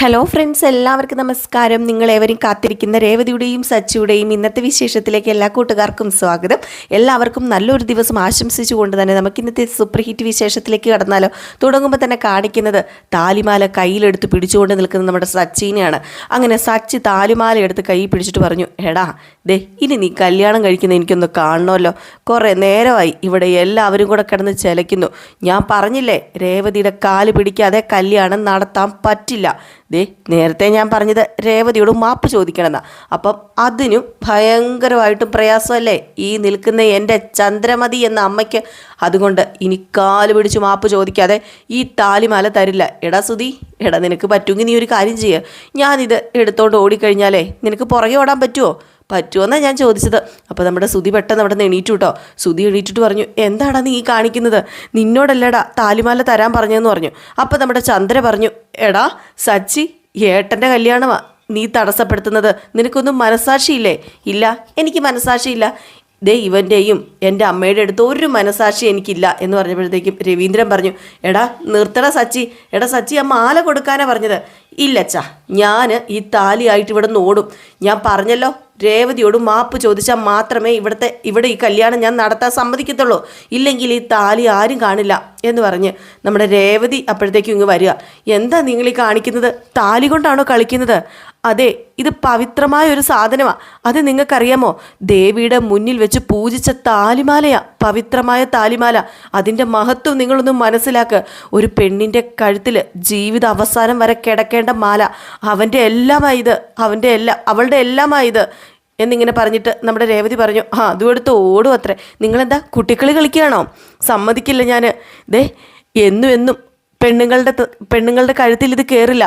Hello friends എല്ലാവർക്കും നമസ്കാരം. നിങ്ങൾ ഏവരും കാത്തിരിക്കുന്ന രേവതിയുടെയും സച്ചിയുടെയും ഇന്നത്തെ വിശേഷത്തിലേക്ക് എല്ലാ കൂട്ടുകാർക്കും സ്വാഗതം. എല്ലാവർക്കും നല്ലൊരു ദിവസം ആശംസിച്ചുകൊണ്ട് തന്നെ നമുക്ക് ഇന്നത്തെ സൂപ്പർ ഹിറ്റ് വിശേഷത്തിലേക്ക് കടന്നാലോ. തുടങ്ങുമ്പോൾ തന്നെ കാണിക്കുന്നത് താലിമാല കയ്യിലെടുത്ത് പിടിച്ചുകൊണ്ട് നിൽക്കുന്ന നമ്മുടെ സച്ചിനെയാണ്. അങ്ങനെ സച്ചി താലിമാല എടുത്ത് കൈ പിടിച്ചിട്ട് പറഞ്ഞു എടാ ദേ ഇനി നീ കല്യാണം കഴിക്കുന്ന എനിക്കൊന്ന് കാണണമല്ലോ. കുറേ നേരമായി ഇവിടെ എല്ലാവരും കൂടെ കിടന്ന് ചെലയ്ക്കുന്നു. ഞാൻ പറഞ്ഞില്ലേ രേവതിയുടെ കാൽ പിടിക്കാതെ കല്യാണം നടത്താൻ പറ്റില്ല. ദേ നേരത്തെ ഞാൻ പറഞ്ഞത് രേവതിയോട് മാപ്പ് ചോദിക്കണമെന്നാ. അപ്പം അതിനും ഭയങ്കരമായിട്ടും പ്രയാസമല്ലേ? ഈ നിൽക്കുന്ന എന്റെ ചന്ദ്രമതി എന്ന അമ്മയ്ക്ക് അതുകൊണ്ട് ഇനി കാൽ പിടിച്ച് മാപ്പ് ചോദിക്കാതെ ഈ താലിമാല തരില്ല. എടാ സുധി എടാ നിനക്ക് പറ്റുമെങ്കിൽ നീ ഒരു കാര്യം ചെയ്യുക ഞാനിത് എടുത്തോണ്ട് ഓടിക്കഴിഞ്ഞാലേ നിനക്ക് പുറകെ ഓടാൻ പറ്റുമോ പറ്റുമെന്നാണ് ഞാൻ ചോദിച്ചത്. അപ്പോൾ നമ്മുടെ സുതി പെട്ടെന്ന് അവിടെ നിന്ന് എണീറ്റു കേട്ടോ സുതി എണീറ്റിട്ട് പറഞ്ഞു എന്താടാ നീ കാണിക്കുന്നത്? നിന്നോടല്ലടാ താലിമാല തരാൻ പറഞ്ഞതെന്ന് പറഞ്ഞു. അപ്പോൾ നമ്മുടെ ചന്ദ്ര പറഞ്ഞു എടാ സച്ചി ഏട്ടന്റെ കല്യാണമാ. നീ തടസ്സപ്പെടുത്തുന്നത്. നിനക്കൊന്നും മനസാക്ഷിയില്ലേ ഇല്ല എനിക്ക് മനസാക്ഷിയില്ല ദേ ഇവന്റെയും എന്റെ അമ്മയുടെ അടുത്ത് ഒരു മനസാക്ഷി എനിക്കില്ല. എന്ന് പറഞ്ഞപ്പോഴത്തേക്കും രവീന്ദ്രൻ പറഞ്ഞു എടാ നിർത്തട സച്ചി. എടാ സച്ചി ആ മാല കൊടുക്കാനാണ് പറഞ്ഞത്. ഇല്ലച്ചാ ഞാൻ ഈ താലിയായിട്ട് ഇവിടെ നിന്ന് ഓടും. ഞാൻ പറഞ്ഞല്ലോ രേവതിയോട് മാപ്പ് ചോദിച്ചാൽ മാത്രമേ ഇവിടുത്തെ ഇവിടെ ഈ കല്യാണം ഞാൻ നടത്താൻ സമ്മതിക്കത്തുള്ളൂ. ഇല്ലെങ്കിൽ ഈ താലി ആരും കാണില്ല എന്ന് പറഞ്ഞ് നമ്മുടെ രേവതി അപ്പോഴത്തേക്കും ഇങ്ങ് വരിക. എന്താ നിങ്ങൾ ഈ കാണിക്കുന്നത്? താലി കൊണ്ടാണോ കളിക്കുന്നത്? അതെ ഇത് പവിത്രമായ ഒരു സാധനമാണ് അത് നിങ്ങൾക്കറിയാമോ? ദേവിയുടെ മുന്നിൽ വെച്ച് പൂജിച്ച താലിമാലയാ പവിത്രമായ താലിമാല. അതിന്റെ മഹത്വം നിങ്ങളൊന്ന് മനസ്സിലാക്കുക ഒരു പെണ്ണിന്റെ കഴുത്തിൽ ജീവിത അവസാനം വരെ കിടക്കേണ്ട മാല. അവന്റെ എല്ലാമായത് അവന്റെ എല്ലാം അവളുടെ എല്ലാമായത് എന്നിങ്ങനെ പറഞ്ഞിട്ട് നമ്മുടെ രേവതി പറഞ്ഞു ആ അതും എടുത്ത് ഓടും അത്രേ. നിങ്ങളെന്താ കുട്ടിക്കളി കളിക്കുകയാണോ? സമ്മതിക്കില്ല ഞാൻ ദേ എന്നും എന്നും പെണ്ണുങ്ങളുടെ പെണ്ണുങ്ങളുടെ കഴുത്തിൽ ഇത് കയറില്ല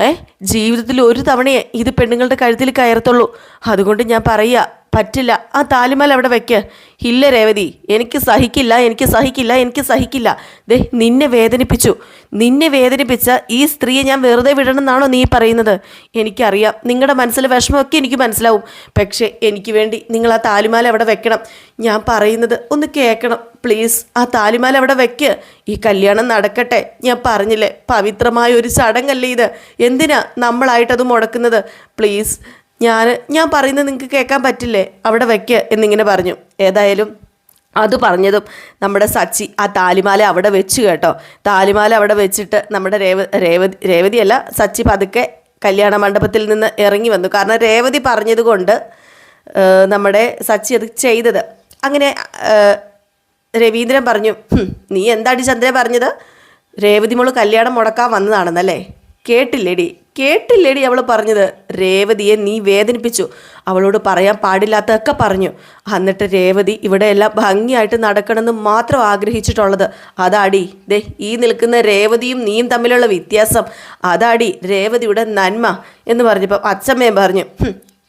ഏ? ജീവിതത്തിൽ ഒരു തവണയെ ഇത് പെണ്ണുങ്ങളുടെ കഴുത്തിൽ കയറത്തുള്ളൂ. അതുകൊണ്ട് ഞാൻ പറയുക പറ്റില്ല. ആ താലിമാല അവിടെ വെക്ക്. ഇല്ല രേവതി എനിക്ക് സഹിക്കില്ല എനിക്ക് സഹിക്കില്ല എനിക്ക് സഹിക്കില്ല. ദേ നിന്നെ വേദനിപ്പിച്ചു. നിന്നെ വേദനിപ്പിച്ച ഈ സ്ത്രീയെ ഞാൻ വെറുതെ വിടണമെന്നാണോ നീ പറയുന്നത്? എനിക്കറിയാം. നിങ്ങളുടെ മനസ്സിലെ വിഷമമൊക്കെ എനിക്ക് മനസ്സിലാവും. പക്ഷേ എനിക്ക് വേണ്ടി നിങ്ങൾ ആ താലിമാല അവിടെ വെക്കണം. ഞാൻ പറയുന്നത് ഒന്ന് കേൾക്കണം. പ്ലീസ് ആ താലിമാല അവിടെ വെക്ക്. ഈ കല്യാണം നടക്കട്ടെ. ഞാൻ പറഞ്ഞില്ലേ പവിത്രമായ ഒരു ചടങ്ങല്ലേ ഇത്. എന്തിനാ നമ്മളായിട്ടത് മുടക്കുന്നത്? പ്ലീസ് ഞാൻ ഞാൻ പറയുന്നത് നിങ്ങൾക്ക് കേൾക്കാൻ പറ്റില്ലേ? അവിടെ വെക്ക് എന്നിങ്ങനെ പറഞ്ഞു. ഏതായാലും അത് പറഞ്ഞതും നമ്മുടെ സച്ചി ആ താലിമാല അവിടെ വെച്ച് കേട്ടോ. താലിമാല അവിടെ വെച്ചിട്ട് നമ്മുടെ രേവ രേവതി രേവതിയല്ല സച്ചി പതുക്കെ കല്യാണ മണ്ഡപത്തിൽ നിന്ന് ഇറങ്ങി വന്നു. കാരണം രേവതി പറഞ്ഞത് കൊണ്ട് നമ്മുടെ സച്ചി അത് ചെയ്തത്. അങ്ങനെ രവീന്ദ്രൻ പറഞ്ഞു നീ എന്താടി ചന്ദ്രൻ പറഞ്ഞത്? രേവതി മോൾ കല്യാണം മുടക്കാൻ വന്നതാണെന്നല്ലേ? കേട്ടില്ലേടി. കേട്ടില്ലേടി അവൾ പറഞ്ഞത്. രേവതിയെ നീ വേദനിപ്പിച്ചു. അവളോട് പറയാൻ പാടില്ലാത്തതൊക്കെ പറഞ്ഞു. എന്നിട്ട് രേവതി ഇവിടെ എല്ലാം ഭംഗിയായിട്ട് നടക്കണമെന്ന് മാത്രം ആഗ്രഹിച്ചിട്ടുള്ളത്. അതാടി ദേ ഈ നിൽക്കുന്ന രേവതിയും നീയും തമ്മിലുള്ള വ്യത്യാസം. അതാടി രേവതിയുടെ നന്മ എന്ന് പറഞ്ഞപ്പോൾ അച്ഛമ്മയും പറഞ്ഞു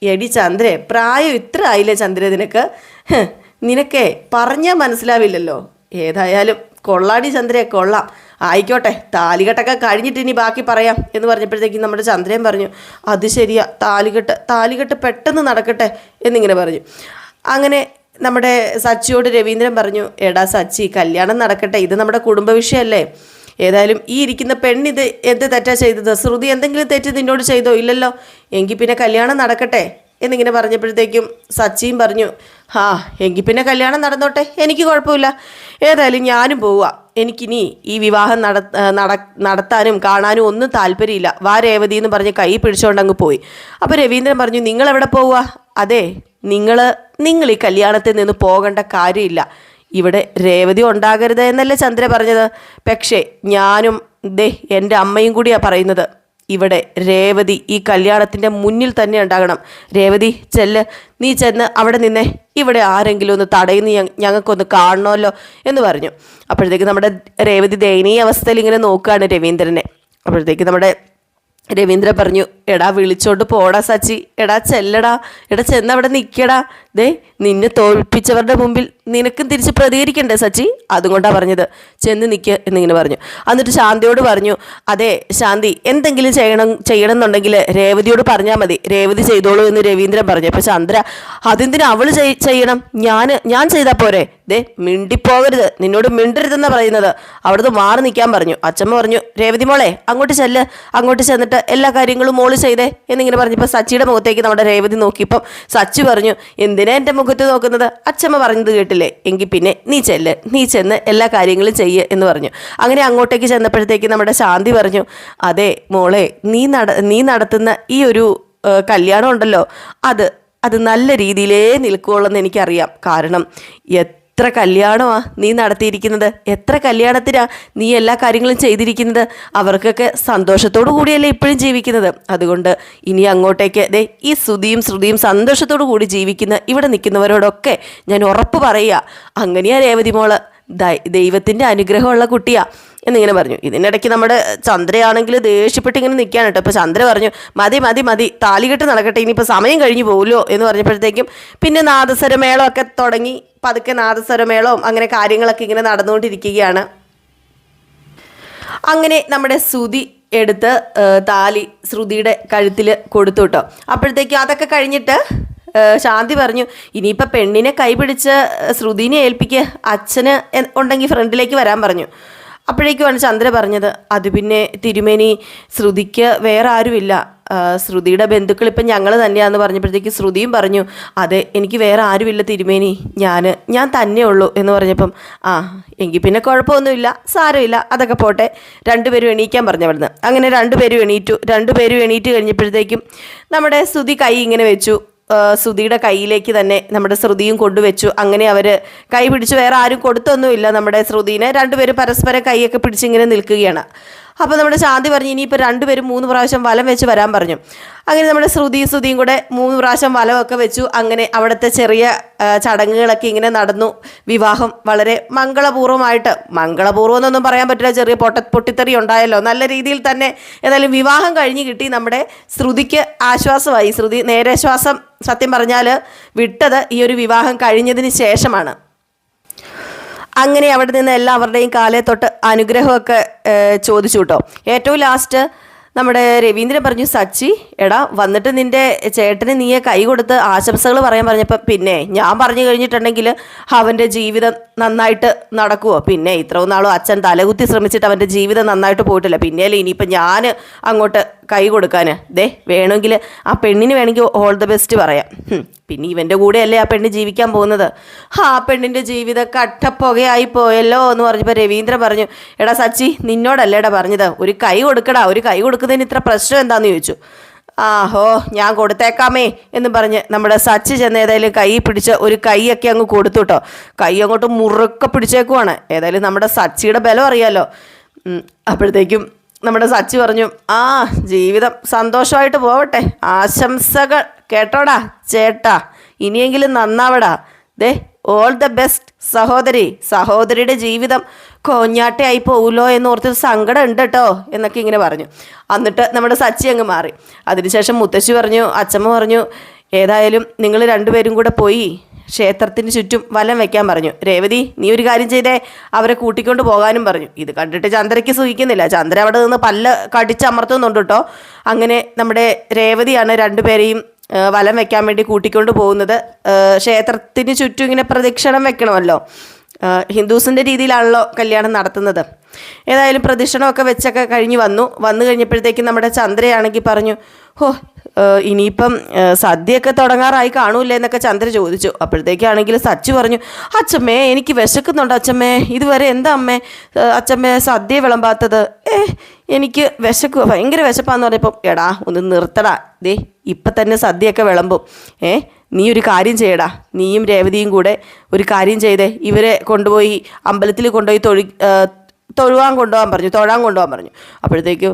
എടി ചന്ദ്രേ പ്രായം ഇത്ര ആയില്ലേ ചന്ദ്ര നിനക്ക്? നിനക്കേ പറഞ്ഞാൽ മനസ്സിലാവില്ലല്ലോ. ഏതായാലും കൊള്ളാടി ചന്ദ്രയെ കൊള്ളാം. ആയിക്കോട്ടെ താലികെട്ടൊക്കെ കഴിഞ്ഞിട്ട് ഇനി ബാക്കി പറയാം എന്ന് പറഞ്ഞപ്പോഴത്തേക്കും നമ്മുടെ ചന്ദ്രൻ പറഞ്ഞു അത് ശരിയാ താലികെട്ട് താലികെട്ട് പെട്ടെന്ന് നടക്കട്ടെ എന്നിങ്ങനെ പറഞ്ഞു. അങ്ങനെ നമ്മുടെ സച്ചിയോട് രവീന്ദ്രൻ പറഞ്ഞു എടാ സച്ചി കല്യാണം നടക്കട്ടെ ഇത് നമ്മുടെ കുടുംബ വിഷയമല്ലേ ഏതായാലും ഈ ഇരിക്കുന്ന പെണ്ണിത് എന്ത് തെറ്റാ ചെയ്തത്? ശ്രുതി എന്തെങ്കിലും തെറ്റ് നിന്നോട് ചെയ്തോ? ഇല്ലല്ലോ. എങ്കിൽ പിന്നെ കല്യാണം നടക്കട്ടെ എന്നിങ്ങനെ പറഞ്ഞപ്പോഴത്തേക്കും സച്ചിയും പറഞ്ഞു ആ എങ്കിൽ പിന്നെ കല്യാണം നടന്നോട്ടെ. എനിക്ക് കുഴപ്പമില്ല. ഏതായാലും ഞാനും പോവുക എനിക്കിനി ഈ വിവാഹം നട നട നടത്താനും കാണാനും ഒന്നും താല്പര്യമില്ല. വാ രേവതി എന്ന് പറഞ്ഞ് കൈ പിടിച്ചുകൊണ്ട് അങ്ങ് പോയി. അപ്പോൾ രവീന്ദ്രൻ പറഞ്ഞു നിങ്ങൾ എവിടെ പോവുക? അതെ നിങ്ങൾ നിങ്ങൾ ഈ കല്യാണത്തിൽ നിന്ന് പോകേണ്ട കാര്യമില്ല. ഇവിടെ രേവതി ഉണ്ടാകരുത് എന്നല്ലേ ചന്ദ്ര പറഞ്ഞത്. പക്ഷേ ഞാനും ദേ എന്റെ അമ്മയും കൂടിയാണ് പറയുന്നത്. ഇവിടെ രേവതി ഈ കല്യാണത്തിന്റെ മുന്നിൽ തന്നെ ഉണ്ടാകണം. രേവതി ചെല്ല്. നീ ചെന്ന് അവിടെ നിന്നെ ഇവിടെ ആരെങ്കിലും ഒന്ന് തടയുന്ന ഞങ്ങൾക്കൊന്ന് കാണണമല്ലോ എന്ന് പറഞ്ഞു. അപ്പോഴത്തേക്ക് നമ്മുടെ രേവതി ദയനീയ അവസ്ഥയിൽ ഇങ്ങനെ നോക്കുകയാണ് രവീന്ദ്രനെ. അപ്പോഴത്തേക്ക് നമ്മുടെ രവീന്ദ്രൻ പറഞ്ഞു എടാ വിളിച്ചോണ്ട് പോടാ സച്ചി. എടാ ചെല്ലടാ. എടാ ചെന്ന് അവിടെ നിൽക്കടാ ദേ നിന്നെ തോൽപ്പിച്ചവരുടെ മുമ്പിൽ നിനക്കും തിരിച്ച് പ്രതികരിക്കണ്ടേ സച്ചി? അതുകൊണ്ടാണ് പറഞ്ഞത്. ചെന്ന് നിൽക്ക് എന്നിങ്ങനെ പറഞ്ഞു. എന്നിട്ട് ശാന്തിയോട് പറഞ്ഞു അതെ ശാന്തി എന്തെങ്കിലും ചെയ്യണം ചെയ്യണം എന്നുണ്ടെങ്കിൽ രേവതിയോട് പറഞ്ഞാൽ മതി. രേവതി ചെയ്തോളൂ എന്ന് രവീന്ദ്രൻ പറഞ്ഞു. അപ്പോൾ ചന്ദ്ര അതെന്തിനാ അവൾ ചെയ്യണം? ഞാൻ ഞാൻ ചെയ്താൽ പോരെ? ദേ മിണ്ടിപ്പോകരുത്. നിന്നോട് മിണ്ടരുതെന്നാ പറയുന്നത്. അവിടുന്ന് മാറി നിൽക്കാൻ പറഞ്ഞു. അച്ഛമ്മ പറഞ്ഞു രേവതി മോളെ അങ്ങോട്ട് ചെല്ല്. അങ്ങോട്ട് ചെന്നിട്ട് എല്ലാ കാര്യങ്ങളും മോൾ ചെയ്തേ. എന്നിങ്ങനെ പറഞ്ഞപ്പോൾ സച്ചിയുടെ മുഖത്തേക്ക് നമ്മുടെ രേവതി നോക്കിയപ്പം സച്ചി പറഞ്ഞു എന്തിനാ എന്റെ മുഖത്ത് നോക്കുന്നത് അച്ഛമ്മ പറഞ്ഞത് കേട്ടില്ലേ? എങ്കിൽ പിന്നെ നീ ചെല്ല് നീ ചെന്ന് എല്ലാ കാര്യങ്ങളും ചെയ്യ് എന്ന് പറഞ്ഞു. അങ്ങനെ അങ്ങോട്ടേക്ക് ചെന്നപ്പോഴത്തേക്ക് നമ്മുടെ ശാന്തി പറഞ്ഞു അതെ മോളെ നീ നട നീ നടത്തുന്ന ഈ ഒരു കല്യാണം ഉണ്ടല്ലോ അത് അത് നല്ല രീതിയിലേ നിൽക്കുകയുള്ളെന്ന് എനിക്കറിയാം. കാരണം എത്ര കല്യാണമാ നീ നടത്തിയിരിക്കുന്നത്? എത്ര കല്യാണത്തിനാ നീ എല്ലാ കാര്യങ്ങളും ചെയ്തിരിക്കുന്നത്? അവർക്കൊക്കെ സന്തോഷത്തോടു കൂടിയല്ലേ ഇപ്പോഴും ജീവിക്കുന്നത്. അതുകൊണ്ട് ഇനി അങ്ങോട്ടേക്ക് ദേ ഈ ശ്രുതിയും ശ്രുതിയും സന്തോഷത്തോടു കൂടി ജീവിക്കുന്ന ഇവിടെ നിൽക്കുന്നവരോടൊക്കെ ഞാൻ ഉറപ്പ് പറയുക. അങ്ങനെയാ രേവതി മോൾ. ദൈവത്തിന്റെ അനുഗ്രഹമുള്ള കുട്ടിയാ എന്നിങ്ങനെ പറഞ്ഞു. ഇതിനിടയ്ക്ക് നമ്മുടെ ചന്ദ്രയാണെങ്കിൽ ദേഷ്യപ്പെട്ട് ഇങ്ങനെ നിൽക്കുകയാണ് കേട്ടോ. ഇപ്പോൾ ചന്ദ്ര പറഞ്ഞു മതി മതി മതി താലികെട്ട് നടക്കട്ടെ ഇനിയിപ്പോൾ സമയം കഴിഞ്ഞു പോകുമല്ലോ എന്ന് പറഞ്ഞപ്പോഴത്തേക്കും പിന്നെ നാദസ്വരമേളമൊക്കെ തുടങ്ങി. പതുക്കെ നാദസ്വരമേളവും അങ്ങനെ കാര്യങ്ങളൊക്കെ ഇങ്ങനെ നടന്നുകൊണ്ടിരിക്കുകയാണ്. അങ്ങനെ നമ്മുടെ ശ്രുതി എടുത്ത് താലി ശ്രുതിയുടെ കഴുത്തിൽ കൊടുത്തു കേട്ടോ അപ്പോഴത്തേക്കും അതൊക്കെ കഴിഞ്ഞിട്ട് ശാന്തി പറഞ്ഞു ഇനിയിപ്പോൾ പെണ്ണിനെ കൈപിടിച്ച് ശ്രുതിനെ ഏൽപ്പിക്കുക അച്ഛന് ഉണ്ടെങ്കിൽ ഫ്രണ്ടിലേക്ക് വരാൻ പറഞ്ഞു. അപ്പോഴേക്കുമാണ് ചന്ദ്ര പറഞ്ഞത് അത് പിന്നെ തിരുമേനി ശ്രുതിക്ക് വേറെ ആരുമില്ല ശ്രുതിയുടെ ബന്ധുക്കൾ ഇപ്പം ഞങ്ങൾ തന്നെയാണെന്ന് പറഞ്ഞപ്പോഴത്തേക്ക് ശ്രുതിയും പറഞ്ഞു അതെ എനിക്ക് വേറെ ആരുമില്ല തിരുമേനി. ഞാൻ ഞാൻ തന്നെ ഉള്ളൂ. എന്ന് പറഞ്ഞപ്പം ആ എങ്കിൽ പിന്നെ കുഴപ്പമൊന്നുമില്ല സാരമില്ല അതൊക്കെ പോട്ടെ. രണ്ടുപേരും എണീക്കാൻ പറഞ്ഞു അവിടുന്ന്. അങ്ങനെ രണ്ടുപേരും എണീറ്റു. രണ്ടുപേരും എണീറ്റ് കഴിഞ്ഞപ്പോഴത്തേക്കും നമ്മുടെ ശ്രുതി കൈ ഇങ്ങനെ വെച്ചു. ശ്രുതിയുടെ കയ്യിലേക്ക് തന്നെ നമ്മുടെ ശ്രുതിയും കൊണ്ടുവച്ചു. അങ്ങനെ അവർ കൈ പിടിച്ച് വേറെ ആരും കൊടുത്തൊന്നുമില്ല നമ്മുടെ ശ്രുതിനെ. രണ്ടുപേരും പരസ്പരം കൈയൊക്കെ പിടിച്ചിങ്ങനെ നിൽക്കുകയാണ്. അപ്പോൾ നമ്മുടെ ശാന്തി പറഞ്ഞു ഇനിയിപ്പോൾ രണ്ടുപേരും മൂന്ന് പ്രാവശ്യം വലം വെച്ച് വരാൻ പറഞ്ഞു. അങ്ങനെ നമ്മുടെ ശ്രുതിയും ശ്രുതിയും കൂടെ മൂന്ന് പ്രാവശ്യം വലമൊക്കെ വെച്ചു. അങ്ങനെ അവിടുത്തെ ചെറിയ ചടങ്ങുകളൊക്കെ ഇങ്ങനെ നടന്നു. വിവാഹം വളരെ മംഗളപൂർവമായിട്ട് മംഗളപൂർവം എന്നൊന്നും പറയാൻ പറ്റില്ല. ചെറിയ പൊട്ട പൊട്ടിത്തെറി ഉണ്ടായല്ലോ. നല്ല രീതിയിൽ തന്നെ ഏതായാലും വിവാഹം കഴിഞ്ഞ് കിട്ടി. നമ്മുടെ ശ്രുതിക്ക് ആശ്വാസമായി. ശ്രുതി നേരെ ശ്വാസം സത്യം പറഞ്ഞാൽ വിട്ടത് ഈ ഒരു വിവാഹം കഴിഞ്ഞതിന് ശേഷമാണ്. അങ്ങനെ അവിടെ നിന്ന് എല്ലാവരുടെയും കാലെ തൊട്ട് അനുഗ്രഹമൊക്കെ ചോദിച്ചു കേട്ടോ. ഏറ്റവും ലാസ്റ്റ് നമ്മുടെ രവീന്ദ്രൻ പറഞ്ഞു സച്ചി എടാ വന്നിട്ട് നിന്റെ ചേട്ടന് നീയെ കൈ കൊടുത്ത് ആശംസകൾ പറയാൻ പറഞ്ഞപ്പോൾ പിന്നെ ഞാൻ പറഞ്ഞു കഴിഞ്ഞിട്ടുണ്ടെങ്കിൽ അവന്റെ ജീവിതം നന്നായിട്ട് നടക്കുമോ പിന്നെ ഇത്രയും നാളും അച്ഛൻ തലകുത്തി ശ്രമിച്ചിട്ട് അവന്റെ ജീവിതം നന്നായിട്ട് പോയിട്ടില്ല. പിന്നെയല്ലേ ഇനിയിപ്പോൾ ഞാൻ അങ്ങോട്ട് കൈ കൊടുക്കാൻ ദേ വേണമെങ്കിൽ ആ പെണ്ണിന് വേണമെങ്കിൽ ഓൾ ദ ബെസ്റ്റ് പറയാം. പിന്നെ ഇവന്റെ കൂടെയല്ലേ ആ പെണ്ണ് ജീവിക്കാൻ പോകുന്നത്? ആ പെണ്ണിന്റെ ജീവിതം കട്ടപ്പുകയായി പോയല്ലോ എന്ന് പറഞ്ഞപ്പോൾ രവീന്ദ്രൻ പറഞ്ഞു എടാ സച്ചി നിന്നോടല്ലേടാ പറഞ്ഞത്? ഒരു കൈ കൊടുക്കടാ ഒരു കൈ കൊടുക്കുന്നതിന് ഇത്ര പ്രശ്നം എന്താണെന്ന് ചോദിച്ചു? ആഹോ ഞാൻ കൊടുത്തേക്കാമേ എന്ന് പറഞ്ഞ് നമ്മുടെ സച്ചി ചെന്ന് ഏതായാലും കൈ പിടിച്ച് ഒരു കൈയൊക്കെ അങ്ങ് കൊടുത്തു കേട്ടോ കൈ അങ്ങോട്ട് മുറുക്കെ പിടിച്ചേക്കുവാണ്. ഏതായാലും നമ്മുടെ സച്ചിയുടെ ബലം അറിയാലോ. ഉം, അപ്പോഴത്തേക്കും നമ്മുടെ സച്ചി പറഞ്ഞു ആ ജീവിതം സന്തോഷമായിട്ട് പോവട്ടെ. ആശംസകൾ. കേട്ടോടാ ചേട്ടാ ഇനിയെങ്കിലും നന്നാവടാ. ദേ ഓൾ ദ ബെസ്റ്റ് സഹോദരി. സഹോദരിയുടെ ജീവിതം കോഞ്ഞാട്ടയായി പോവുമല്ലോ എന്ന് ഓർത്ത് സങ്കടം ഉണ്ട് കേട്ടോ എന്നൊക്കെ ഇങ്ങനെ പറഞ്ഞു. എന്നിട്ട് നമ്മുടെ സച്ചി അങ്ങ് മാറി. അതിനുശേഷം മുത്തശ്ശി പറഞ്ഞു അച്ചമ്മ പറഞ്ഞു ഏതായാലും നിങ്ങൾ രണ്ടുപേരും കൂടെ പോയി ക്ഷേത്രത്തിന് ചുറ്റും വലം വെക്കാൻ പറഞ്ഞു. രേവതി നീ ഒരു കാര്യം ചെയ്തേ. അവരെ കൂട്ടിക്കൊണ്ട് പോകാനും പറഞ്ഞു. ഇത് കണ്ടിട്ട് ചന്ദ്രയ്ക്ക് സുഖിക്കുന്നില്ല ചന്ദ്ര അവിടെ നിന്ന് പല്ല കടിച്ചമർത്തുന്നുണ്ട് കേട്ടോ. അങ്ങനെ നമ്മുടെ രേവതിയാണ് രണ്ടുപേരെയും വലം വെക്കാൻ വേണ്ടി കൂട്ടിക്കൊണ്ട് പോകുന്നത്. ക്ഷേത്രത്തിന് ചുറ്റും ഇങ്ങനെ പ്രദക്ഷിണം വെക്കണമല്ലോ. ഹിന്ദുസിന്റെ രീതിയിലാണല്ലോ കല്യാണം നടത്തുന്നത്. ഏതായാലും പ്രദക്ഷിണമൊക്കെ വെച്ചൊക്കെ കഴിഞ്ഞ് വന്നു. വന്നു കഴിഞ്ഞപ്പോഴത്തേക്കും നമ്മുടെ ചന്ദ്രയാണെങ്കിൽ പറഞ്ഞു ഹോ ഇനിയിപ്പം സദ്യയൊക്കെ തുടങ്ങാറായി കാണൂല്ലേ എന്നൊക്കെ ചന്ദ്ര ചോദിച്ചു. അപ്പോഴത്തേക്കാണെങ്കിൽ സച്ചു പറഞ്ഞു അച്ഛമ്മേ എനിക്ക് വിശക്കുന്നുണ്ട് അച്ഛമ്മേ ഇതുവരെ എന്താ അമ്മേ? അച്ഛമ്മേ സദ്യ വിളമ്പാത്തത്. ഏ എനിക്ക് വിശക്കുക ഭയങ്കര വിശപ്പാന്ന് പറഞ്ഞപ്പം എടാ ഒന്ന് നിർത്തടാ. ദേ ഇപ്പം തന്നെ സദ്യയൊക്കെ വിളമ്പും. ഏ നീ ഒരു കാര്യം ചെയ്യടാ. നീയും രേവതിയും കൂടെ ഒരു കാര്യം ചെയ്തേ. ഇവരെ കൊണ്ടുപോയി അമ്പലത്തിൽ കൊണ്ടുപോയി തൊഴി തൊഴുവാൻ കൊണ്ടുപോകാൻ പറഞ്ഞു തൊഴാൻ കൊണ്ടുപോകാൻ പറഞ്ഞു. അപ്പോഴത്തേക്കും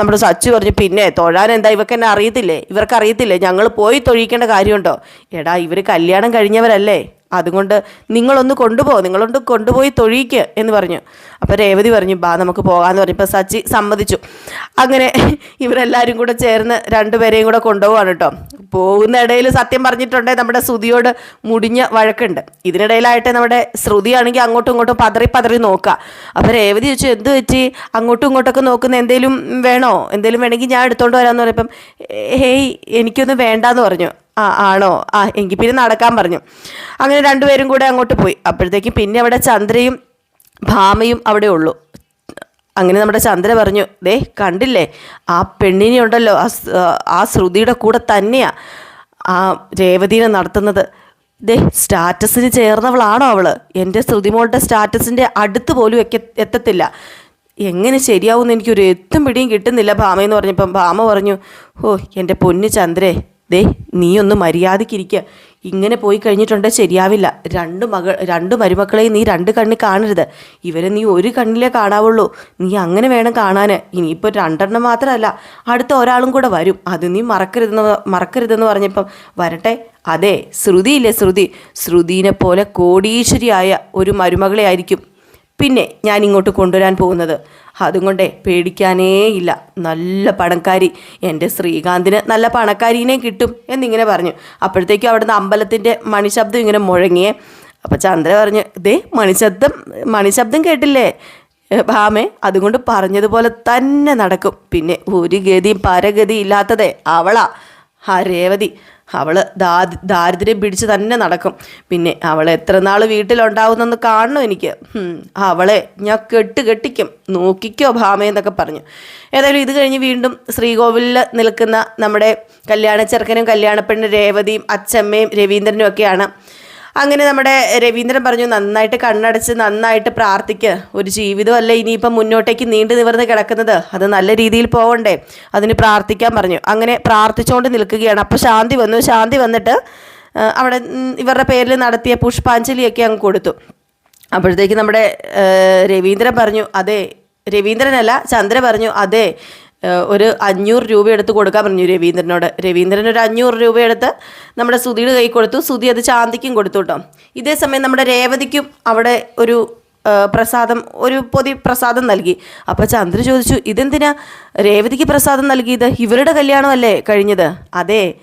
നമ്മുടെ സച്ചു പറഞ്ഞു പിന്നെ തൊഴാൻ എന്താ? ഇവർക്ക് എന്നെ അറിയത്തില്ലേ? ഇവർക്ക് അറിയത്തില്ലേ ഞങ്ങൾ പോയി തൊഴിക്കേണ്ട കാര്യമുണ്ടോ? എടാ ഇവർ കല്യാണം കഴിഞ്ഞവരല്ലേ? അതുകൊണ്ട് നിങ്ങളൊന്ന് കൊണ്ടുപോ നിങ്ങളൊന്ന് കൊണ്ടുപോയി തൊഴിക്ക് എന്ന് പറഞ്ഞു. അപ്പോൾ രേവതി പറഞ്ഞു ബാ നമുക്ക് പോകാമെന്ന് പറഞ്ഞപ്പോൾ സച്ചി സമ്മതിച്ചു. അങ്ങനെ ഇവരെല്ലാവരും കൂടെ ചേർന്ന് രണ്ടുപേരെയും കൂടെ കൊണ്ടുപോവാണ് കേട്ടോ പോകുന്ന ഇടയിൽ സത്യം പറഞ്ഞിട്ടുണ്ടേ നമ്മുടെ ശ്രുതിയോട് മുടിഞ്ഞ വഴക്കുണ്ട്. ഇതിനിടയിലായിട്ട് നമ്മുടെ ശ്രുതിയാണെങ്കിൽ അങ്ങോട്ടും ഇങ്ങോട്ടും പതറി പതറി നോക്കുക അപ്പോൾ രേവതി ചോദിച്ചു എന്ത് പറ്റി? അങ്ങോട്ടും ഇങ്ങോട്ടൊക്കെ നോക്കുന്ന എന്തെങ്കിലും വേണോ? എന്തെങ്കിലും വേണമെങ്കിൽ ഞാൻ എടുത്തോണ്ട് വരാമെന്ന് പറഞ്ഞപ്പം ഹേയ് എനിക്കൊന്നും വേണ്ടാന്ന് പറഞ്ഞു. ആ ആണോ? ആ എങ്കിൽ പിന്നെ നടക്കാൻ പറഞ്ഞു. അങ്ങനെ രണ്ടുപേരും കൂടെ അങ്ങോട്ട് പോയി. അപ്പോഴത്തേക്കും പിന്നെ അവിടെ ചന്ദ്രയും ഭാമയും അവിടെ ഉള്ളൂ. അങ്ങനെ നമ്മുടെ ചന്ദ്ര പറഞ്ഞു ദേ കണ്ടില്ലേ? ആ പെണ്ണിനെ ഉണ്ടല്ലോ. ആ ശ്രുതിയുടെ കൂടെ തന്നെയാ ആ രേവതിനെ നടത്തുന്നത്. ദേ സ്റ്റാറ്റസിന് ചേർന്നവളാണോ അവൾ? എന്റെ ശ്രുതിമോളുടെ സ്റ്റാറ്റസിന്റെ അടുത്ത് പോലും എക്ക എത്തത്തില്ല. എങ്ങനെ ശരിയാവും എനിക്കൊരു എത്തും പിടിയും കിട്ടുന്നില്ല ഭാമയെന്ന് പറഞ്ഞപ്പം ഭാമ പറഞ്ഞു ഓ എന്റെ പൊന്നു ചന്ദ്രേ ദേ നീ ഒന്ന് മര്യാദയ്ക്കിരിക്കുക ഇങ്ങനെ പോയി കഴിഞ്ഞിട്ടുണ്ടെ ശരിയാവില്ല. രണ്ട് മകൾ രണ്ട് മരുമക്കളെയും നീ രണ്ട് കണ്ണിൽ കാണരുത്. ഇവരെ നീ ഒരു കണ്ണിലേ കാണാവുള്ളൂ. നീ അങ്ങനെ വേണം കാണാൻ ഇനിയിപ്പോൾ രണ്ടെണ്ണം മാത്രമല്ല അടുത്ത ഒരാളും കൂടെ വരും. അത് നീ മറക്കരുതെന്ന് മറക്കരുതെന്ന് പറഞ്ഞപ്പം വരട്ടെ. അതെ ശ്രുതിയില്ലേ ശ്രുതി? ശ്രുതിനെ പോലെ കോടീശ്വരിയായ ഒരു മരുമകളെ ആയിരിക്കും. പിന്നെ ഞാൻ ഇങ്ങോട്ട് കൊണ്ടുവരാൻ പോകുന്നത്. അതുകൊണ്ടേ പേടിക്കാനേ ഇല്ല. നല്ല പണക്കാരി. എന്റെ ശ്രീകാന്തിന് നല്ല പണക്കാരീനെ കിട്ടും എന്നിങ്ങനെ പറഞ്ഞു. അപ്പോഴത്തേക്കും അവിടുന്ന് അമ്പലത്തിന്റെ മണിശബ്ദം ഇങ്ങനെ മുഴങ്ങിയേ. അപ്പോൾ ചന്ദ്ര പറഞ്ഞു ദേ മണിശബ്ദം മണിശബ്ദം കേട്ടില്ലേ? ഭാമേ അതുകൊണ്ട് പറഞ്ഞതുപോലെ തന്നെ നടക്കും. പിന്നെ ഒരു ഗതിയും പരഗതി ഇല്ലാത്തതേ അവളാ ആ രേവതി. അവൾ ദാ ദാരിദ്ര്യം പിടിച്ച് തന്നെ നടക്കും. പിന്നെ അവൾ എത്ര നാൾ വീട്ടിലുണ്ടാവുന്നെന്ന് കാണണം എനിക്ക്. അവളെ ഞാൻ കെട്ട് കെട്ടിക്കും. നോക്കിക്കോ ഭാമയെന്നൊക്കെ പറഞ്ഞു. ഏതായാലും ഇത് കഴിഞ്ഞ് വീണ്ടും ശ്രീകോവിലിൽ നിൽക്കുന്ന നമ്മുടെ കല്യാണ ചെറുക്കനും കല്യാണപ്പെണ്ണ് രേവതിയും അച്ചമ്മയും രവീന്ദ്രനും ഒക്കെയാണ് അങ്ങനെ നമ്മുടെ രവീന്ദ്രൻ പറഞ്ഞു നന്നായിട്ട് കണ്ണടച്ച് നന്നായിട്ട് പ്രാർത്ഥിക്ക്. ഒരു ജീവിതമല്ല ഇനിയിപ്പം മുന്നോട്ടേക്ക് നീണ്ടു നിവർന്ന് കിടക്കുന്നത്. അത് നല്ല രീതിയിൽ പോകണ്ടേ അതിന് പ്രാർത്ഥിക്കാൻ പറഞ്ഞു. അങ്ങനെ പ്രാർത്ഥിച്ചുകൊണ്ട് നിൽക്കുകയാണ്. അപ്പോൾ ശാന്തി വന്നു. ശാന്തി വന്നിട്ട് അവിടെ ഇവരുടെ പേരിൽ നടത്തിയ പുഷ്പാഞ്ജലിയൊക്കെ അങ്ങ് കൊടുത്തു. അപ്പോഴത്തേക്ക് നമ്മുടെ രവീന്ദ്രൻ പറഞ്ഞു അതെ. രവീന്ദ്രനല്ല ചന്ദ്ര പറഞ്ഞു അതെ. ഒരു അഞ്ഞൂറ് രൂപ എടുത്ത് കൊടുക്കാൻ പറഞ്ഞു രവീന്ദ്രനോട്. രവീന്ദ്രൻ ഒരു അഞ്ഞൂറ് രൂപ എടുത്ത് നമ്മുടെ സുധിയുടെ കൈ കൊടുത്തു. സുധി അത് ചാന്തിക്കും കൊടുത്തു കേട്ടോ. ഇതേ സമയം നമ്മുടെ രേവതിക്കും അവിടെ ഒരു പ്രസാദം ഒരു പൊതി പ്രസാദം നൽകി. അപ്പോൾ ചന്ദ്ര ചോദിച്ചു ഇതെന്തിനാ രേവതിക്ക് പ്രസാദം നൽകിയത്? ഇവരുടെ കല്യാണമല്ലേ കഴിഞ്ഞത്? അതെ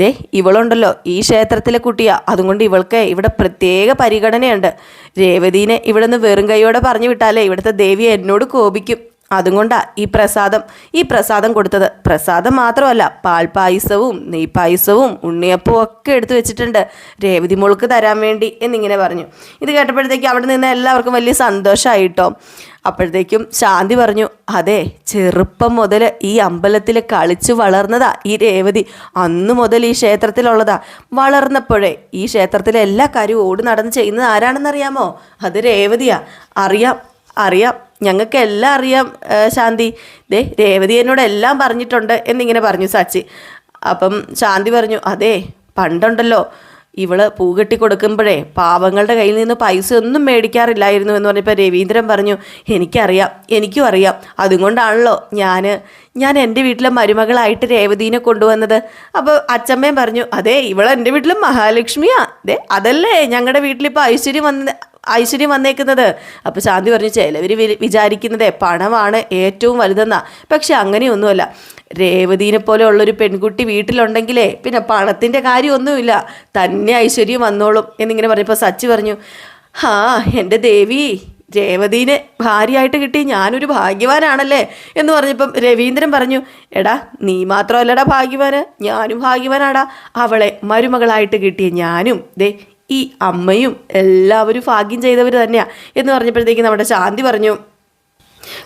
ദേ ഇവളുണ്ടല്ലോ. ഈ ക്ഷേത്രത്തിലെ കുട്ടിയാ. അതുകൊണ്ട് ഇവൾക്ക് ഇവിടെ പ്രത്യേക പരിഗണനയുണ്ട്. രേവതീനെ ഇവിടെ നിന്ന് വെറും കൈയോടെ പറഞ്ഞു വിട്ടാലേ ഇവിടുത്തെ ദേവി എന്നോട് കോപിക്കും. അതുകൊണ്ടാ ഈ പ്രസാദം ഈ പ്രസാദം കൊടുത്തത്. പ്രസാദം മാത്രമല്ല പാൽ പായസവും നെയ്പായസവും ഉണ്ണിയപ്പവും ഒക്കെ എടുത്തു വെച്ചിട്ടുണ്ട്. രേവതി മോൾക്ക് തരാൻ വേണ്ടി എന്നിങ്ങനെ പറഞ്ഞു. ഇത് കേട്ടപ്പോഴത്തേക്കും അവിടെ നിന്ന് എല്ലാവർക്കും വലിയ സന്തോഷമായിട്ടോ അപ്പോഴത്തേക്കും ശാന്തി പറഞ്ഞു അതെ ചെറുപ്പം മുതൽ ഈ അമ്പലത്തിൽ കളിച്ചു വളർന്നതാ ഈ രേവതി. അന്നു മുതൽ ഈ ക്ഷേത്രത്തിലുള്ളതാ. വളർന്നപ്പോഴേ ഈ ക്ഷേത്രത്തിലെ എല്ലാ കാര്യവും ഓടി നടന്ന് ചെയ്യുന്നത് ആരാണെന്നറിയാമോ? അത് രേവതിയാ. അറിയാം അറിയാം. ഞങ്ങൾക്ക് എല്ലാം അറിയാം ശാന്തി. ദേ രേവതി എന്നോട് എല്ലാം പറഞ്ഞിട്ടുണ്ട് എന്നിങ്ങനെ പറഞ്ഞു സാച്ചി. അപ്പം ശാന്തി പറഞ്ഞു അതെ പണ്ടുണ്ടല്ലോ ഇവൾ പൂ കെട്ടി കൊടുക്കുമ്പോഴേ പാവങ്ങളുടെ കയ്യിൽ നിന്ന് പൈസ ഒന്നും മേടിക്കാറില്ലായിരുന്നു എന്ന് പറഞ്ഞപ്പോൾ രവീന്ദ്രൻ പറഞ്ഞു എനിക്കറിയാം എനിക്കും അറിയാം. അതുകൊണ്ടാണല്ലോ ഞാൻ ഞാൻ എന്റെ വീട്ടിലെ മരുമകളായിട്ട് രേവതീനെ കൊണ്ടുവന്നത്. അപ്പോൾ അച്ചമ്മയും പറഞ്ഞു അതെ ഇവളെന്റെ വീട്ടിലെ മഹാലക്ഷ്മിയാ. അതെ അതല്ലേ ഞങ്ങളുടെ വീട്ടിലിപ്പോൾ ഐശ്വര്യം വന്ന് ഐശ്വര്യം വന്നേക്കുന്നത്. അപ്പോൾ ശാന്തി പറഞ്ഞു ചിലവർ വിചാരിക്കുന്നത് പണമാണ് ഏറ്റവും വലുതെന്നാ. പക്ഷെ അങ്ങനെയൊന്നുമല്ല. രേവതീനെ പോലെ ഉള്ളൊരു പെൺകുട്ടി വീട്ടിലുണ്ടെങ്കിലേ പിന്നെ പണത്തിന്റെ കാര്യമൊന്നുമില്ല. തന്നെ ഐശ്വര്യം വന്നോളും. എന്നിങ്ങനെ പറഞ്ഞപ്പോൾ സച്ചി പറഞ്ഞു ഹാ എന്റെ ദേവി രേവതീനെ ഭാര്യയായിട്ട് കിട്ടി ഞാനൊരു ഭാഗ്യവാനാണല്ലേ എന്ന് പറഞ്ഞപ്പം രവീന്ദ്രൻ പറഞ്ഞു എടാ നീ മാത്രമല്ലടാ ഭാഗ്യവാന് ഞാനും ഭാഗ്യവാനാടാ. അവളെ മരുമകളായിട്ട് കിട്ടിയ ഞാനും ദേ ഈ അമ്മയും എല്ലാവരും ഭാഗ്യം ചെയ്തവർ തന്നെയാ. എന്ന് പറഞ്ഞപ്പോഴത്തേക്ക് നമ്മുടെ ശാന്തി പറഞ്ഞു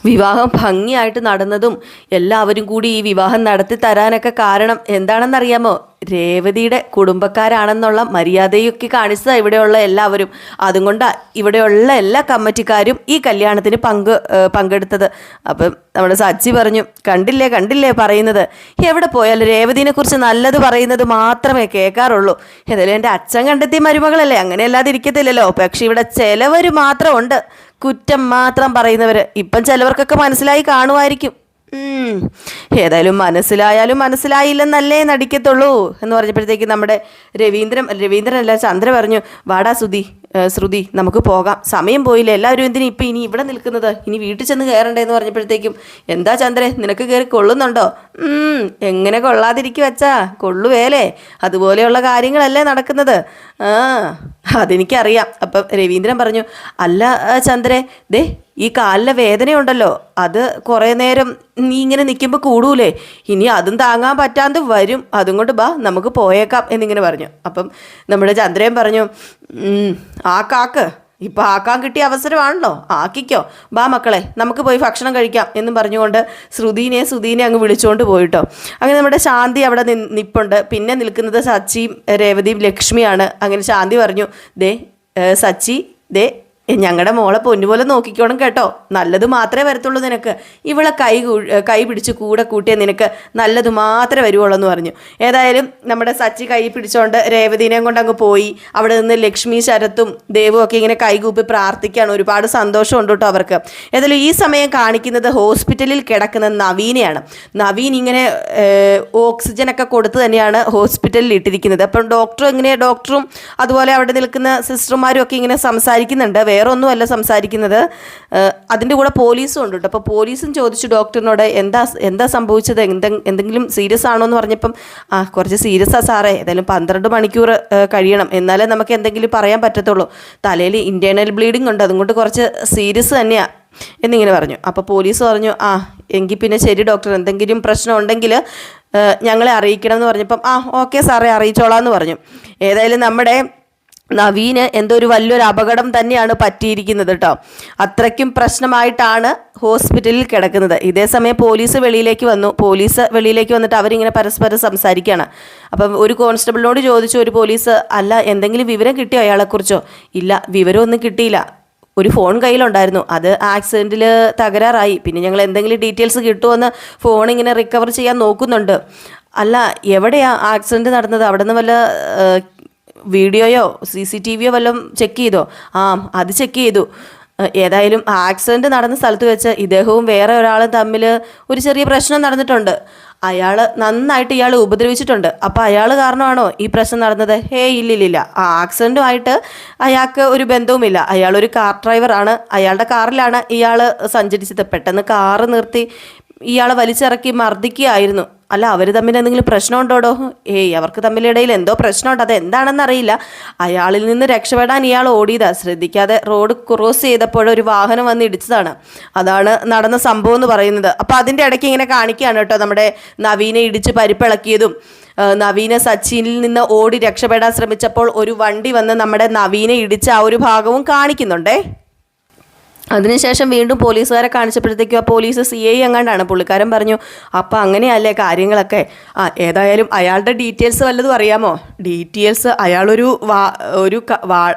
വിവാഹം ഭംഗിയായിട്ട് നടന്നതും എല്ലാവരും കൂടി ഈ വിവാഹം നടത്തി തരാനൊക്കെ കാരണം എന്താണെന്നറിയാമോ? രേവതിയുടെ കുടുംബക്കാരാണെന്നുള്ള മര്യാദയൊക്കെ കാണിച്ചതാണ് ഇവിടെയുള്ള എല്ലാവരും. അതുകൊണ്ട് ഇവിടെയുള്ള എല്ലാ കമ്മിറ്റിക്കാരും ഈ കല്യാണത്തിന് പങ്ക് പങ്കെടുത്തത്. അപ്പം നമ്മുടെ സച്ചി പറഞ്ഞു കണ്ടില്ലേ കണ്ടില്ലേ പറയുന്നത്? എവിടെ പോയാലും രേവതിനെ കുറിച്ച് നല്ലത് പറയുന്നത് മാത്രമേ കേൾക്കാറുള്ളൂ. ഏതായാലും എന്റെ അച്ഛൻ കണ്ടെത്തിയ മരുമകളല്ലേ? അങ്ങനെ അല്ലാതെ പക്ഷെ ഇവിടെ ചിലവർ മാത്രമുണ്ട്. കുറ്റം മാത്രം പറയുന്നവർ ഇപ്പം ചിലവർക്കൊക്കെ മനസ്സിലായി കാണുമായിരിക്കും. ഏതായാലും മനസ്സിലായാലും മനസ്സിലായില്ലെന്നല്ലേ നടിക്കത്തുള്ളൂ എന്ന് പറഞ്ഞപ്പോഴത്തേക്ക് നമ്മുടെ രവീന്ദ്രൻ രവീന്ദ്രൻ അല്ല ചന്ദ്ര പറഞ്ഞു വാടാ സുധി ശ്രുതി നമുക്ക് പോകാം. സമയം പോയില്ല? എല്ലാവരും എന്തിനും ഇപ്പം ഇനി ഇവിടെ നിൽക്കുന്നത്? ഇനി വീട്ടിൽ ചെന്ന് കയറണ്ടേന്ന് പറഞ്ഞപ്പോഴത്തേക്കും എന്താ ചന്ദ്രേ നിനക്ക് കയറി കൊള്ളുന്നുണ്ടോ? എങ്ങനെ കൊള്ളാതിരിക്കും അച്ഛാ കൊള്ളുവേലേ. അതുപോലെയുള്ള കാര്യങ്ങളല്ലേ നടക്കുന്നത്. ആ അതെനിക്കറിയാം. അപ്പം രവീന്ദ്രൻ പറഞ്ഞു അല്ല ചന്ദ്രേ ദേ ഈ കാലിലെ വേദനയുണ്ടല്ലോ. അത് കുറേ നേരം നീ ഇങ്ങനെ നിൽക്കുമ്പോൾ കൂടൂലേ. ഇനി അതും താങ്ങാൻ പറ്റാണ്ട് വരും. അതും കൊണ്ട് ബാ നമുക്ക് പോയേക്കാം എന്നിങ്ങനെ പറഞ്ഞു. അപ്പം നമ്മുടെ ചന്ദ്രൻ പറഞ്ഞു "ഉം, ആക്കാക്ക് ഇപ്പം ആക്കാൻ കിട്ടിയ അവസരമാണല്ലോ. ആക്കിക്കോ. ബാ മക്കളെ നമുക്ക് പോയി ഭക്ഷണം കഴിക്കാം എന്നും പറഞ്ഞുകൊണ്ട് ശ്രുതിനെ സുധീനെ അങ്ങ് വിളിച്ചുകൊണ്ട് പോയിട്ടോ. അങ്ങനെ നമ്മുടെ ശാന്തി അവിടെ നിപ്പുണ്ട്. പിന്നെ നിൽക്കുന്നത് സച്ചിയും രേവതിയും ലക്ഷ്മിയാണ്. അങ്ങനെ ശാന്തി പറഞ്ഞു ദേ സച്ചി ദേ ഞങ്ങളുടെ മോളെ പൊന്നുപോലെ നോക്കിക്കോണം കേട്ടോ. നല്ലത് മാത്രമേ വരത്തുള്ളൂ നിനക്ക്. ഇവളെ കൈ കൈ പിടിച്ച് കൂടെ കൂട്ടിയ നിനക്ക് നല്ലത് മാത്രമേ വരുവുള്ളൂ എന്ന് പറഞ്ഞു. ഏതായാലും നമ്മുടെ സച്ചി കൈ പിടിച്ചോണ്ട് രേവതിനെയും കൊണ്ട് അങ്ങ് പോയി. അവിടെ നിന്ന് ലക്ഷ്മി ശരത്തും ദേവും ഒക്കെ ഇങ്ങനെ കൈകൂപ്പി പ്രാർത്ഥിക്കുകയാണ് ഒരുപാട് സന്തോഷമുണ്ട് കേട്ടോ അവർക്ക്. ഏതായാലും ഈ സമയം കാണിക്കുന്നത് ഹോസ്പിറ്റലിൽ കിടക്കുന്ന നവീനെയാണ്. നവീൻ ഇങ്ങനെ ഓക്സിജൻ ഒക്കെ കൊടുത്ത് തന്നെയാണ് ഹോസ്പിറ്റലിൽ ഇട്ടിരിക്കുന്നത്. അപ്പം ഡോക്ടർ ഇങ്ങനെ ഡോക്ടറും അതുപോലെ അവിടെ നിൽക്കുന്ന സിസ്റ്റർമാരും ഒക്കെ ഇങ്ങനെ സംസാരിക്കുന്നുണ്ട് വേറെ ഒന്നുമല്ല സംസാരിക്കുന്നത് അതിന്റെ കൂടെ പോലീസും ഉണ്ട് കേട്ടോ. അപ്പോൾ പോലീസും ചോദിച്ചു ഡോക്ടറിനോട് എന്താ എന്താ സംഭവിച്ചത്? എന്തെ എന്തെങ്കിലും സീരിയസ് ആണോ എന്ന് പറഞ്ഞപ്പം ആ കുറച്ച് സീരിയസ് ആ സാറേ. ഏതായാലും പന്ത്രണ്ട് മണിക്കൂർ കഴിയണം. എന്നാലേ നമുക്ക് എന്തെങ്കിലും പറയാൻ പറ്റത്തുള്ളൂ. തലയിൽ ഇന്റേർണൽ ബ്ലീഡിംഗ് ഉണ്ട്. അതുകൊണ്ട് കുറച്ച് സീരിയസ് തന്നെയാണ് എന്നിങ്ങനെ പറഞ്ഞു. അപ്പോൾ പോലീസ് പറഞ്ഞു ആ എങ്കിൽ പിന്നെ ശരി ഡോക്ടർ. എന്തെങ്കിലും പ്രശ്നം ഉണ്ടെങ്കിൽ ഞങ്ങളെ അറിയിക്കണം എന്ന് പറഞ്ഞപ്പം ആ ഓക്കെ സാറേ അറിയിച്ചോളാം എന്ന് പറഞ്ഞു. ഏതായാലും നമ്മുടെ നവീന് എന്തൊരു വലിയൊരു അപകടം തന്നെയാണ് പറ്റിയിരിക്കുന്നത് കേട്ടോ അത്രയ്ക്കും പ്രശ്നമായിട്ടാണ് ഹോസ്പിറ്റലിൽ കിടക്കുന്നത്. ഇതേ സമയം പോലീസ് വെളിയിലേക്ക് വന്നു. പോലീസ് വെളിയിലേക്ക് വന്നിട്ട് അവരിങ്ങനെ പരസ്പരം സംസാരിക്കുകയാണ്. അപ്പം ഒരു കോൺസ്റ്റബിളിനോട് ചോദിച്ചു ഒരു പോലീസ് അല്ല എന്തെങ്കിലും വിവരം കിട്ടിയോ അയാളെക്കുറിച്ചോ? ഇല്ല വിവരമൊന്നും കിട്ടിയില്ല. ഒരു ഫോൺ കയ്യിലുണ്ടായിരുന്നു. അത് ആക്സിഡന്റിൽ തകരാറായി. പിന്നെ ഞങ്ങൾ എന്തെങ്കിലും ഡീറ്റെയിൽസ് കിട്ടുമെന്ന് ഫോൺ ഇങ്ങനെ റിക്കവർ ചെയ്യാൻ നോക്കുന്നുണ്ട്. അല്ല എവിടെയാണ് ആക്സിഡന്റ് നടന്നത്? അവിടെ നിന്ന് വല്ല വീഡിയോയോ സി സി ടി വിയോ വല്ലതും ചെക്ക് ചെയ്തോ? ആ അത് ചെക്ക് ചെയ്തു. ഏതായാലും ആക്സിഡന്റ് നടന്ന സ്ഥലത്ത് വെച്ച് ഇദ്ദേഹവും വേറെ ഒരാളും തമ്മിൽ ഒരു ചെറിയ പ്രശ്നം നടന്നിട്ടുണ്ട്. അയാൾ നന്നായിട്ട് ഇയാൾ ഉപദ്രവിച്ചിട്ടുണ്ട്. അപ്പോൾ അയാൾ കാരണമാണോ ഈ പ്രശ്നം നടന്നത്? ഹേ ഇല്ലില്ലില്ല ആ ആക്സിഡന്റുമായിട്ട് അയാൾക്ക് ഒരു ബന്ധവുമില്ല. അയാൾ ഒരു കാർ ഡ്രൈവറാണ് അയാളുടെ കാറിലാണ് ഇയാൾ സഞ്ചരിച്ചത്. പെട്ടെന്ന് കാറ് നിർത്തി ഇയാളെ വലിച്ചിറക്കി മർദ്ദിക്കുകയായിരുന്നു. അല്ല അവർ തമ്മിൽ എന്തെങ്കിലും പ്രശ്നമുണ്ടോടോ? ഏയ് അവർക്ക് തമ്മിലിടയിൽ എന്തോ പ്രശ്നമുണ്ട്. അത് എന്താണെന്ന് അറിയില്ല. അയാളിൽ നിന്ന് രക്ഷപ്പെടാൻ ഇയാൾ ഓടിയതാ. ശ്രദ്ധിക്കാതെ റോഡ് ക്രോസ് ചെയ്തപ്പോൾ ഒരു വാഹനം വന്ന് ഇടിച്ചതാണ്. അതാണ് നടന്ന സംഭവം എന്ന് പറയുന്നത്. അപ്പോൾ അതിന്റെ ഇടയ്ക്ക് ഇങ്ങനെ കാണിക്കുകയാണ് കേട്ടോ നമ്മുടെ നവീനെ ഇടിച്ച് പരിപ്പിളക്കിയതും. നവീന സച്ചിനിൽ നിന്ന് ഓടി രക്ഷപ്പെടാൻ ശ്രമിച്ചപ്പോൾ ഒരു വണ്ടി വന്ന് നമ്മുടെ നവീനെ ഇടിച്ച ആ ഒരു ഭാഗവും കാണിക്കുന്നുണ്ടേ? അതിനുശേഷം വീണ്ടും പോലീസുകാരെ കാണിച്ചപ്പോഴത്തേക്കും ആ പോലീസ് സി ഐ എങ്ങാണ്ടാണ്? പുള്ളിക്കാരൻ പറഞ്ഞു അപ്പം അങ്ങനെയല്ലേ കാര്യങ്ങളൊക്കെ? ആ ഏതായാലും അയാളുടെ ഡീറ്റെയിൽസ് വല്ലതും അറിയാമോ? ഡീറ്റെയിൽസ് അയാളൊരു വാ ഒരു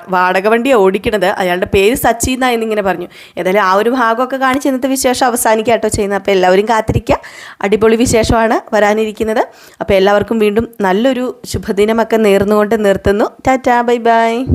വാടക വണ്ടിയാണ് ഓടിക്കണത്. അയാളുടെ പേര് സച്ചി എന്നാ എന്നിങ്ങനെ പറഞ്ഞു. ഏതായാലും ആ ഒരു ഭാഗമൊക്കെ കാണിച്ച് ഇന്നത്തെ വിശേഷം അവസാനിക്കുക കേട്ടോ ചെയ്യുന്നത്. അപ്പോൾ എല്ലാവരും കാത്തിരിക്കുക. അടിപൊളി വിശേഷമാണ് വരാനിരിക്കുന്നത്. അപ്പോൾ എല്ലാവർക്കും വീണ്ടും നല്ലൊരു ശുഭദിനമൊക്കെ നേർന്നുകൊണ്ട് നിർത്തുന്നു. Tata bye bye.